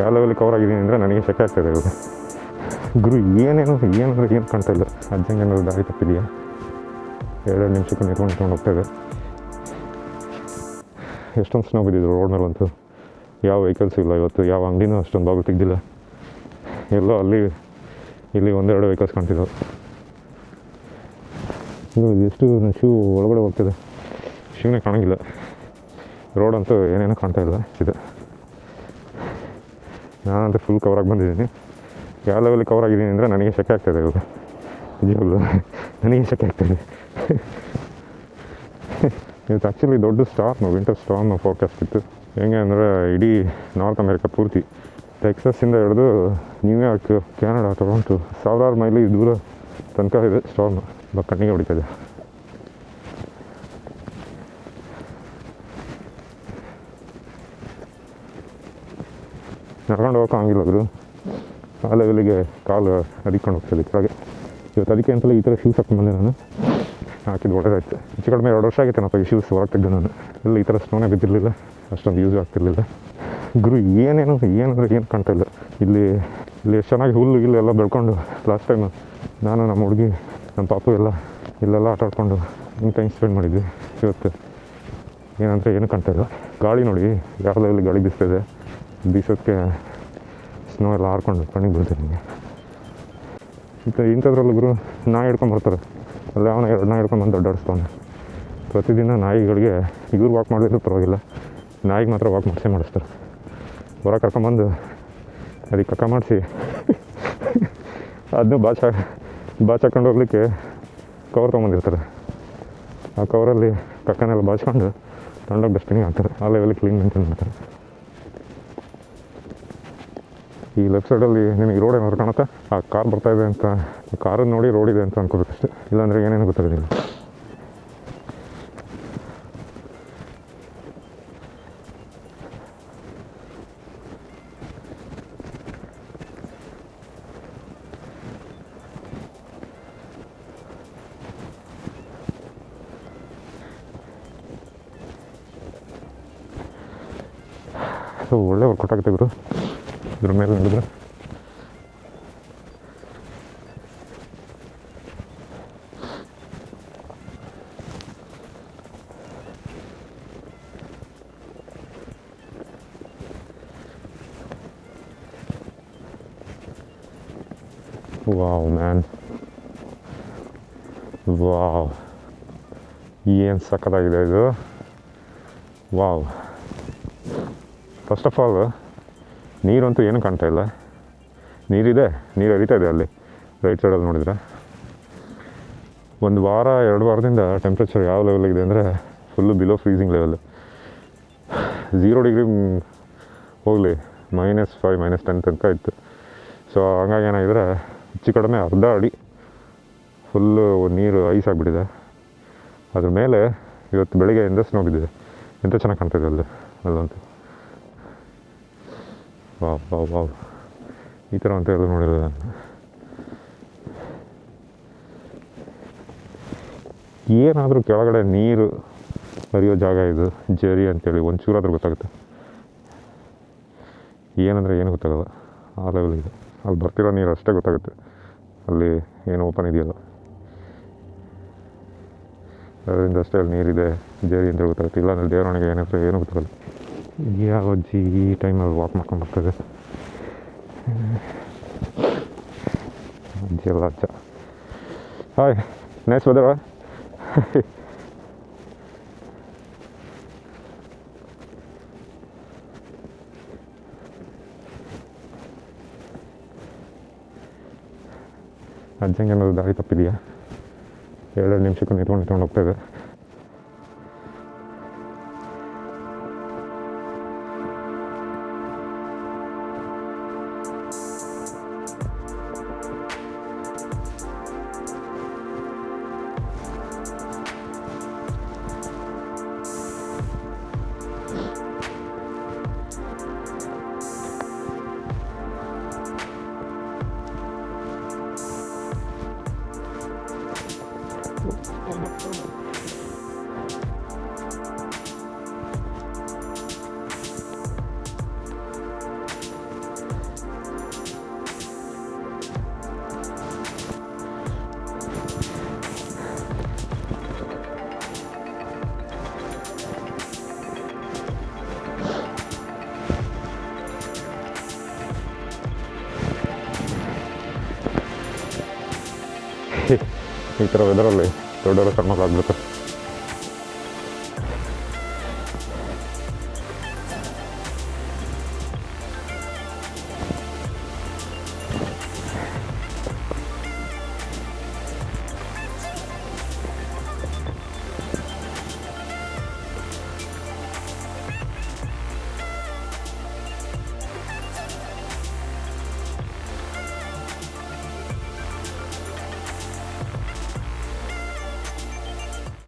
ಯಾವ level cover ಆಗಿದ್ದೀನಿ ಅಂದರೆ ನನಗೆ ಶೆಕೆ ಆಗ್ತಾಯಿದೆ ಇವಾಗ. ಗುರು, ಏನೇನು, ಏನಂದ್ರೆ ಏನು ಕಾಣ್ತಾ ಇಲ್ಲ. ಅಜ್ಜಂಗೆ ಏನಾದ್ರು ದಾರಿ ತಪ್ಪಿದೆಯಾ? ಎರಡೆರಡು ನಿಮಿಷಕ್ಕೆ ನಿಂತ್ಕೊಂಡು ನಿಂತ್ಕೊಂಡು ಹೋಗ್ತಾ ಇದೆ. ಎಷ್ಟೊಂದು ಸ್ನೋ ಬಿದ್ದಿದ್ರು ರೋಡ್ ಮೇಲಂತೂ. ಯಾವ ವೆಹಿಕಲ್ಸ್ ಇಲ್ಲ ಇವತ್ತು, ಯಾವ ಅಂಗಡಿನೂ ಅಷ್ಟೊಂದು ಬಾಗಿಲು ತೆಗ್ದಿಲ್ಲ. ಎಲ್ಲೋ ಅಲ್ಲಿ, ಇಲ್ಲಿ ಒಂದೆರಡು ವೆಹಿಕಲ್ಸ್ ಕಾಣ್ತಿದ್ದವು ಎಷ್ಟು ಶೂ ಒಳಗಡೆ ಹೋಗ್ತಿದೆ. ಶೂನೇ ಕಾಣಂಗಿಲ್ಲ. ರೋಡ್ ಅಂತೂ ಏನೇನೋ ಕಾಣ್ತಾ ಇಲ್ಲ. ಇದೆ. ನಾನಂತೂ ಫುಲ್ ಕವರಾಗಿ ಬಂದಿದ್ದೀನಿ. ಯಾವ ಲೆವೆಲ್ ಕವರ್ ಆಗಿದ್ದೀನಿ ಅಂದರೆ ನನಗೆ ಶೆಕೆ ಆಗ್ತದೆ ಇವಾಗ. ನಿಜವಾಗ್ಲೂ ನನಗೆ ಶೆಕೆ ಆಗ್ತದೆ ಇವತ್ತು ಆ್ಯಕ್ಚುಲಿ ದೊಡ್ಡ ಸ್ಟಾರ್ಮ್ ವಿಂಟರ್ ಸ್ಟಾರ್ಮ್ ಫೋಕಸ್ ಇತ್ತು. ಹೆಂಗೆ ಅಂದರೆ ಇಡೀ ನಾರ್ತ್ ಅಮೇರಿಕಾ ಪೂರ್ತಿ. ಟೆಕ್ಸಸ್ಸಿಂದ ಹಿಡಿದು ನ್ಯೂಯಾರ್ಕ್ ಕೆನಡಾ ಟೊರೊಂಟೊ ಸಾವಿರಾರು ಮೈಲಿ ದೂರ ತನಕ ಇದೆ ಸ್ಟಾರ್ಮ್ ಬ ಕಣ್ಣಿಗೆ ಹೊಡಿತದೆ ನಡ್ಕೊಂಡು ಹೋಗೋಕೆ ಆಗಿಲ್ಲ ಗುರು ಆ ಲೆವೆಲಿಗೆ ಕಾಲು ಅದಿಕೊಂಡು ಹೋಗ್ತದೆ ಕೆಳಗೆ ಇವತ್ತು ಅದಕ್ಕೆ ಅಂತಲೇ ಈ ಥರ ಶೂಸ್ ಹಾಕೊಂಡು ಬಂದೆ ನಾನು. ಹಾಕಿದ್ದು ಒಳ್ಳೆದಾಯ್ತು. ಹೆಚ್ಚು ಕಡಿಮೆ ಎರಡು ವರ್ಷ ಆಗಿತ್ತು ಏನಪ್ಪ ಈ ಶೂಸ್ ಹೊರಗೆ ನಾನು. ಎಲ್ಲ ಈ ಥರ ಸ್ಟೋನೇ ಬಿದ್ದಿರಲಿಲ್ಲ. ಅಷ್ಟೊಂದು ಯೂಸ್ ಆಗ್ತಿರಲಿಲ್ಲ. ಗುರು, ಏನೇನು, ಏನಂದ್ರೆ ಏನು ಕಾಣ್ತಾ ಇಲ್ಲ. ಇಲ್ಲಿ ಇಲ್ಲಿ ಎಷ್ಟು ಚೆನ್ನಾಗಿ ಹುಲ್ಲು ಗಿಲ್ಲು ಎಲ್ಲ ಬೆಳ್ಕೊಂಡು ಲಾಸ್ಟ್ ಟೈಮ್ ನಾನು ನಮ್ಮ ಹುಡುಗಿ, ನಮ್ಮ ಪಾಪು ಎಲ್ಲ ಇಲ್ಲೆಲ್ಲ ಆಟ ಆಡ್ಕೊಂಡು ಹಿಂಗೆ ಟೈಮ್ ಸ್ಪೆಂಡ್ ಮಾಡಿದ್ವಿ. ಇವತ್ತು ಏನಂದರೆ ಏನು ಕಾಣ್ತಾ ಇಲ್ಲ. ಗಾಳಿ ನೋಡಿ ಯಾವ ಇಲ್ಲಿ ಗಾಳಿ ಬಿಸ್ತಾ ಇದೆ. ಬೀಸೋಕ್ಕೆ ಸ್ನೋ ಎಲ್ಲ ಹಾರ್ಕೊಂಡು ಕಣ್ಣಿಗೆ ಬೀಳ್ತದೆ ನಿಮಗೆ. ಮತ್ತು ಇಂಥದ್ರಲ್ಲಿ ಗುರು ನಾಯಿ ಹಿಡ್ಕೊಂಡು ಬರ್ತಾರೆ. ಅಲ್ಲಿ ಅವನ ಎರಡು ನಾಯಿ ಹಿಡ್ಕೊಂಡು ಬಂದು ದೊಡ್ಡಾಡಿಸ್ತಾನೆ ಪ್ರತಿದಿನ ನಾಯಿಗಳಿಗೆ ಇವ್ರು ವಾಕ್ ಮಾಡಿದ್ರು ಪರವಾಗಿಲ್ಲ. ನಾಯಿಗೆ ಮಾತ್ರ ವಾಕ್ ಮಾಡಿಸೇ ಮಾಡಿಸ್ತಾರೆ. ಹೊರ ಕರ್ಕೊಂಬಂದು ಅದಕ್ಕೆ ಕಕ್ಕ ಮಾಡಿಸಿ. ಅದನ್ನು ಬಾಚ ಬಾಚಾಕೊಂಡು ಹೋಗ್ಲಿಕ್ಕೆ ಕವರ್ ತೊಗೊಂಬಂದಿರ್ತಾರೆ. ಆ ಕವರಲ್ಲಿ ಕಕ್ಕನೆಲ್ಲ ಬಾಚ್ಕೊಂಡು ತಗೊಂಡೋಗಿ ಡಸ್ಟ್ಬಿನ್ಗೆ ಹಾಕ್ತಾರೆ. ಆ ಲೆವೆಲ್ ಕ್ಲೀನ್ ಮೇಂಟೈನ್ ಮಾಡ್ತಾರೆ. ಈ ಲೆಫ್ಟ್ ಸೈಡಲ್ಲಿ ನಿಮಗೆ ರೋಡ್ ಏನಾದ್ರು ಕಾಣುತ್ತಾ? ಆ ಕಾರ್ ಬರ್ತಾ ಇದೆ ಅಂತ ಕಾರನ್ನು ನೋಡಿ ರೋಡ್ ಇದೆ ಅಂತ ಅಷ್ಟೇ. ಇಲ್ಲಾಂದರೆ ಏನೇನು ಗೊತ್ತಾಗೋದಿಲ್ಲ. ಸೊ ಒಳ್ಳೆ ವರ್ಕೌಟ್ ಗುರು. ಇದ್ರ ಮೇಲೆ ನಡೆದ್ರೆ ವಾವ್ ಮ್ಯಾನ್ ವಾವ್ ಏನು ಸಕ್ಕತ್ತಾಗಿದೆ ಇದು ವಾವ್ ಫಸ್ಟ್ ಆಫ್ ಆಲ್ ನೀರಂತೂ ಏನೂ ಕಾಣ್ತಾ ಇಲ್ಲ. ನೀರಿದೆ, ನೀರು ಹರಿತಾ ಇದೆ ಅಲ್ಲಿ. ರೈಟ್ ಸೈಡಲ್ಲಿ ನೋಡಿದರೆ. ಒಂದು ವಾರ, ಎರಡು ವಾರದಿಂದ ಟೆಂಪ್ರೇಚರ್ ಯಾವ ಲೆವೆಲಿಗಿದೆ ಅಂದರೆ full below freezing level zero degree ಹೋಗಲಿ ಮೈನಸ್ ಫೈವ್ ಮೈನಸ್ ಟೆನ್ ತನಕ ಇತ್ತು. ಸೊ ಹಂಗಾಗಿ ಏನಾಗಿದ್ರೆ ಹೆಚ್ಚು ಕಡಿಮೆ ಅರ್ಧ ಅಡಿ ಫುಲ್ಲು ನೀರು ಐಸ್ ಆಗಿಬಿಟ್ಟಿದೆ. ಅದ್ರ ಮೇಲೆ ಇವತ್ತು ಬೆಳಗ್ಗೆ ಸ್ನೋ ಬಿದ್ದಿದೆ. ಎಂತ ಚೆನ್ನಾಗಿ ಕಾಣ್ತಿದೆ ಅಲ್ಲಿ, ಅಲ್ಲಂತೂ. Wow wow wow. ಈ ಥರ ಅಂತ ಹೇಳಿದ್ರು ನೋಡಿರೋದು ನಾನು ಏನಾದರೂ ಕೆಳಗಡೆ ನೀರು ಹರಿಯೋ ಜಾಗ ಇದು, ಜರಿ ಅಂತೇಳಿ ಒಂಚೂರಾದ್ರೂ ಗೊತ್ತಾಗುತ್ತೆ. ಏನಂದರೆ ಏನು ಗೊತ್ತಾಗಲ್ಲ. ಆ ಲೆವೆಲ್ ಇದೆ. ಅಲ್ಲಿ ಬರ್ತಿರೋ ನೀರು ಅಷ್ಟೇ ಗೊತ್ತಾಗುತ್ತೆ. ಅಲ್ಲಿ ಏನು ಓಪನ್ ಇದೆಯಲ್ಲ. ಅದರಿಂದ ಅಷ್ಟೇ ಅಲ್ಲಿ ನೀರಿದೆ, ಜೇರಿ ಅಂತ ಗೊತ್ತಾಗುತ್ತೆ. ಇಲ್ಲ ಅಂದರೆ ದೇವರೊಳಗೆ ಏನಾದರೂ ಏನು ಗೊತ್ತಾಗಲ್ಲ. ಯಾವ ಅಜ್ಜಿ ಈ ಟೈಮಲ್ಲಿ ವಾಕ್ ಮಾಡ್ಕೊಂಡು ಬರ್ತದೆ ಅಜ್ಜಿ ಹಾಯ್ ನೈಸ್ ವೆದರ್ ಅಜ್ಜಂಗೆ ಏನಾದ್ರು ದಾರಿ ತಪ್ಪಿದೆಯಾ ಎರಡು ನಿಮಿಷಕ್ಕೆ ನಿಂತ್ಕೊಂಡು ನಿಂತ್ಕೊಂಡು ಹೋಗ್ತಾ ಈ ಥರ ವೆದರಲ್ಲಿ ದೊಡ್ಡವರು ಸಣ್ಣ ಆಗ್ಬಿಡ್ತಾರೆ